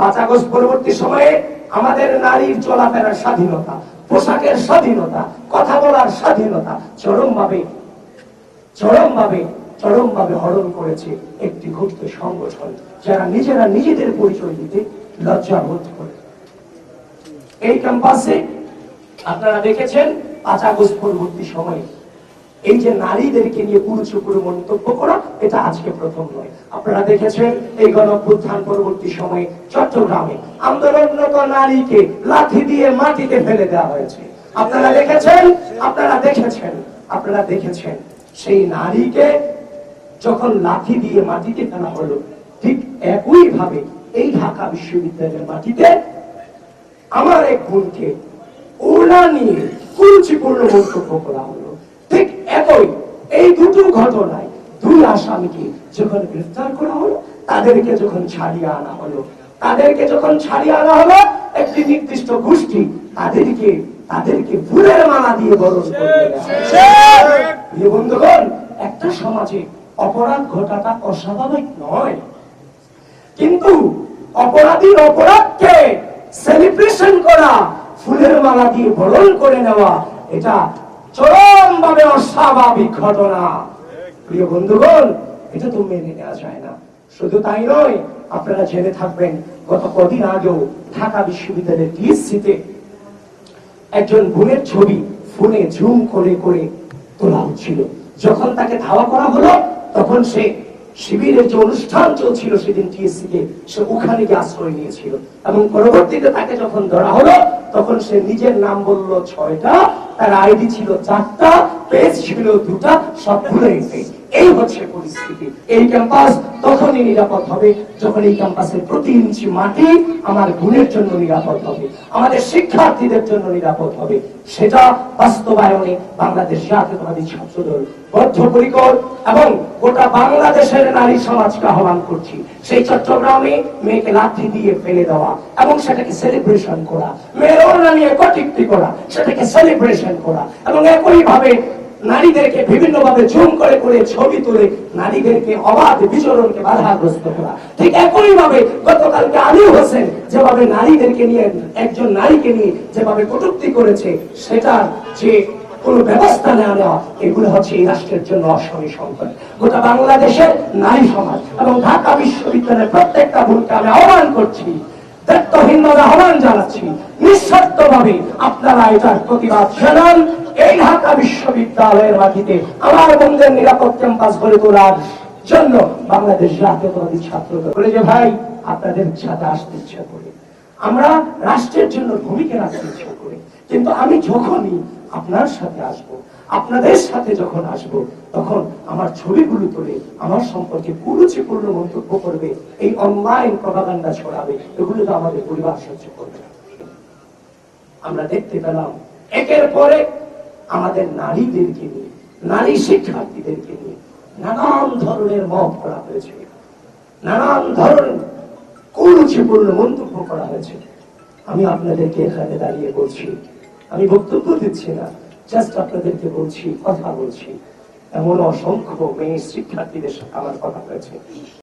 পাঁচ আগস্ট পরবর্তী সময়ে আমাদের নারীর চলাফেরার স্বাধীনতা, পোশাকের স্বাধীনতা, কথা বলার স্বাধীনতা চরমভাবে চরমভাবে চরমভাবে হরণ করেছে একটি গুপ্ত সংগঠন যারা নিজেরা নিজেদের পরিচয় দিতে লজ্জা বোধ করে। এই ক্যাম্পাসে আপনারা দেখেছেন পাঁচ আগস্ট পরবর্তী সময়ে এই যে নারীদেরকে নিয়ে পুরুষপুর মন্তব্য করা, এটা আজকে প্রথম নয়। আপনারা দেখেছেন এই গণঅভ্যুত্থান পরবর্তী সময়ে চট্টগ্রামে আন্দোলনরত নারীকে লাঠি দিয়ে মাটিতে ফেলে দেওয়া হয়েছে। আপনারা দেখেছেন? আপনারা দেখেছেন? আপনারা দেখেছেন? সেই নারীকে যখন লাঠি দিয়ে মাটিতে ফেলা হলো, ঠিক একই ভাবে এই ঢাকা বিশ্ববিদ্যালয়ের মাটিতে আমার এক বোনকে ওড়না নিয়ে কুরুচিপূর্ণ মন্তব্য করা হলো। একই এই দুটো ঘটনায় দুই আসামিকে যখন গ্রেফতার করা হলো তাদেরকে যখন ছাড়িয়ে আনা হলো তাদেরকে যখন ছাড়িয়ে আনা হলো একটি নির্দিষ্ট গোষ্ঠী তাদেরকে তাদেরকে ফুলের মালা দিয়ে বরণ করে বন্ধুগণ একটা সমাজে অপরাধ ঘটাটা অস্বাভাবিক নয়। কিন্তু অপরাধীর অপরাধকে সেলিব্রেশন করা ফুলের মালা দিয়ে বরণ করে নেওয়া এটা চরম ভাবে অস্বাভাবিক ঘটনা। প্রিয় বন্ধুগণ, এটা তো মেনে নেওয়া যায় না। শুধু তাই নয়, আপনারা জেনে থাকবেন, গত কদিন আগেও ঢাকা বিশ্ববিদ্যালয়ের টিএসসিতে একজন বোনের ছবি ফোনে জুম করে করে তোলা হচ্ছিল। যখন তাকে ধাওয়া করা হলো, তখন সে শিবিরের যে অনুষ্ঠান চলছিল সেদিন টিএসসি তে সে ওখানে গিয়ে আশ্রয় নিয়েছিল। এবং পরবর্তীতে তাকে যখন ধরা হলো, তখন সে নিজের নাম বলল ছয়টা তার আইডি ছিল চারটা পেজ ছিল দুটা সব ভুলে গেছে। এই হচ্ছে পরিস্থিতি। এই ক্যাম্পাস তখনই নিরাপদ হবে যখন এই ক্যাম্পাসের প্রতি ইঞ্চি মাটি আমার গুণের জন্য নিরাপদ হবে, আমাদের শিক্ষার্থীদের জন্য নিরাপদ হবে। সেটা বাস্তবায়নে বাংলাদেশ জাতীয়তাবাদী ছাত্রদল বদ্ধপরিকর এবং গোটা বাংলাদেশের নারী সমাজকে আহ্বান করছি। সেই চট্টগ্রামে মেয়েকে লাঠি দিয়ে ফেলে দেওয়া এবং সেটাকে সেলিব্রেশন করা, মেয়ের নিয়ে কটিক্তি করা, সেটাকে সেলিব্রেশন করা এবং একই ভাবে নারীদেরকে বিভিন্ন ভাবে ঝুম করে করে ছবি তুলে নারীদেরকে অবাধ বিচরণকে বাধাগ্রস্ত করা। ঠিক একই ভাবে গতকালকে আলী হোসেন যেভাবে নারীদেরকে নিয়ে, একজন নারীকে নিয়ে যেভাবে কটূক্তি করেছে সেটার যে ব্যবস্থা না নেওয়া, এগুলো হচ্ছে এই রাষ্ট্রের জন্য অসমী সংকট। গোটা বাংলাদেশের নারী সমাজ এবং ঢাকা বিশ্ববিদ্যালয়ের প্রত্যেকটা বোনকে আমি আহ্বান করছি দায়িত্বহীনভাবে আহ্বান জানাচ্ছি নিঃস্বার্থ ভাবে আপনারা এটার প্রতিবাদ জানান। এই ঢাকা বিশ্ববিদ্যালয়ের মাটিতে আমার বন্ধের নিরাপদ ক্যাম্পাস গড়ে তোলার জন্য বাংলাদেশ জাতীয়তাবাদী ছাত্র বলে যে, ভাই, আপনাদের সাথে আসতে ইচ্ছা করে। আমরা রাষ্ট্রের জন্য ভূমিকা রাখতে ইচ্ছা করি। কিন্তু আমি যখনই আপনার সাথে আসব, আপনাদের সাথে যখন আসব, তখন আমার ছবিগুলো তুলে আমার সম্পর্কে কুরুচিপূর্ণ মন্তব্য করবে, এই অনলাইন প্রভাকাণ্ডা ছড়াবে। এগুলো তো আমাদের পরিবার সহ্য করবে আমরা দেখতে পেলাম, একের পরে আমাদের নারীদেরকে নিয়ে, নারী শিক্ষার্থীদেরকে নিয়ে নানান ধরনের মত করা হয়েছে। নানান ধরনের কুরুচিপূর্ণ মন্তব্য করা হয়েছে। আমি আপনাদেরকে এখানে দাঁড়িয়ে বলছি, আমি বক্তব্য দিচ্ছি না জাস্ট আপনাদেরকে বলছি, কথা বলছি। এমন অসংখ্য মেয়ে শিক্ষার্থীদের সাথে আমার কথা হয়েছে।